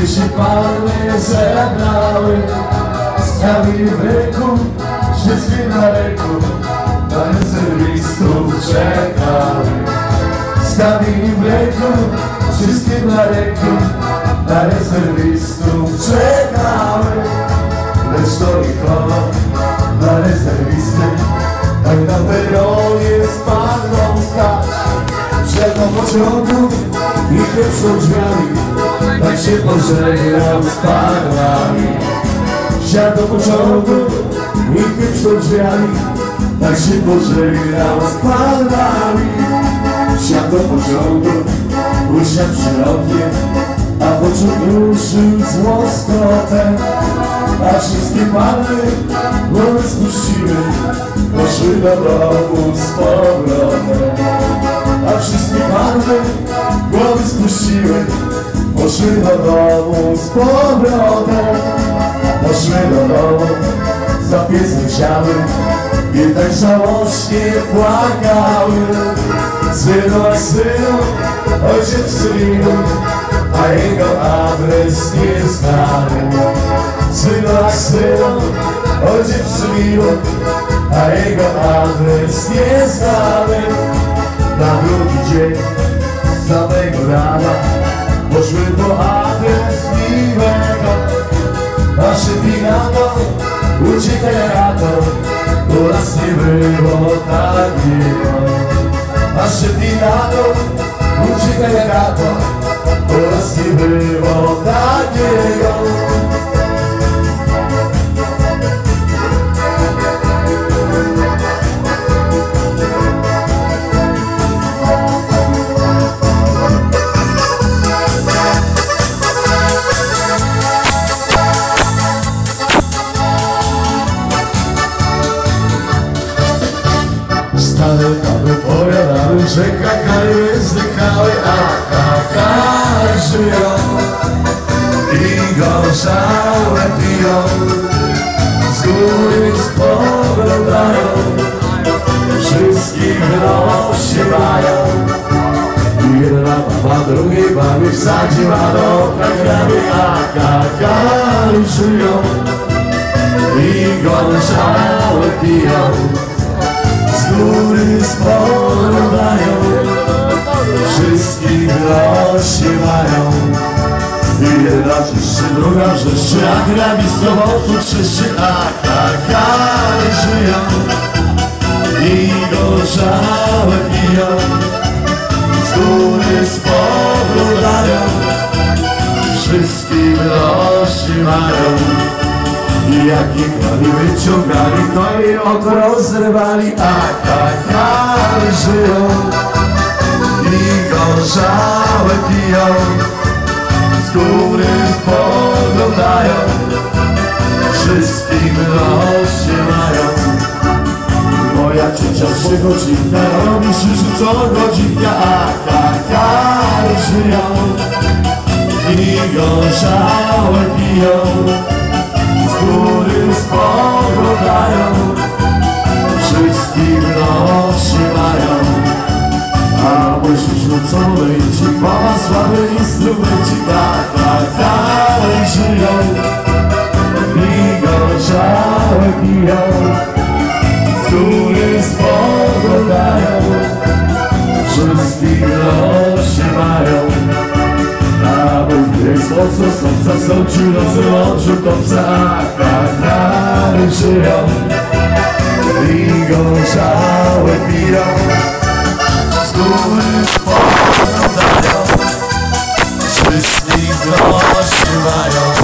Gdy się panny zebrały Z kami w ręku Wszystkie na ręku Na rezerwistów czekały. Kami w ręku Wszystkie na ręku Na rezerwistów czekały. Lecz to ich Dla rezerwisty Tak na peronie spadną stać. Wsiadł pociągu i pierwszą drzwiami Tak się pożegnał z panami. Wsiadł do pociągu i pierwszą drzwiami. Tak się pożegnał z panami. Wsiadł do pociągu, usiadł przy A pociąg ruszył z łoskotem A wszystkie panny głowy spuściły Poszły do domu z powrotem. A wszystkie panny głowy spuściły Poszły do domu z powrotem. Poszły do domu, za piecem siały I tak żałośnie płakały. Synu, synu, ojciec synu A jego adres nie znany Synu, synu, ojciec synu A jego adres nie znany na drugi dzień samego rana złego, agresywnego Naszypina to uciekera to U nas nie było tak miło Naszypina to uciekera to U nas nie było kakary zdychały, a kakary żyją i gorzałe piją. Z góry spoglądają, wszystkich rozsiewają. Jedna baba drugiej babie wsadziła do kakary, a kakary żyją i gorzałe piją z góry spoglądają, wszystkich rozsiewają. Jedna wrzeszczy, druga wrzeszczy, a grabi z robotu krzyczy, a kakary żyją i gorzałe piją. Z góry spoglądają, wszystkich rozsiewają. I jaki krali wyciągali, to i oko rozrywali, a kakary żyją. I gorzałe piją. Z góry spoglądają, wszystkich rozsiewają. Moja ciocia trzy godzinka robi krzyży co godzinka, a kakary żyją. I gorzałe piją mój rzucony ci mama słaby instrumenci, tak, tak, dalej żyją i gorzałe piją. Z góry spoglądają, wszystkich rozsiewają. A mój sposób są zasądził rozłączył kopca, a kakary żyją i gorzałe piją. Bye.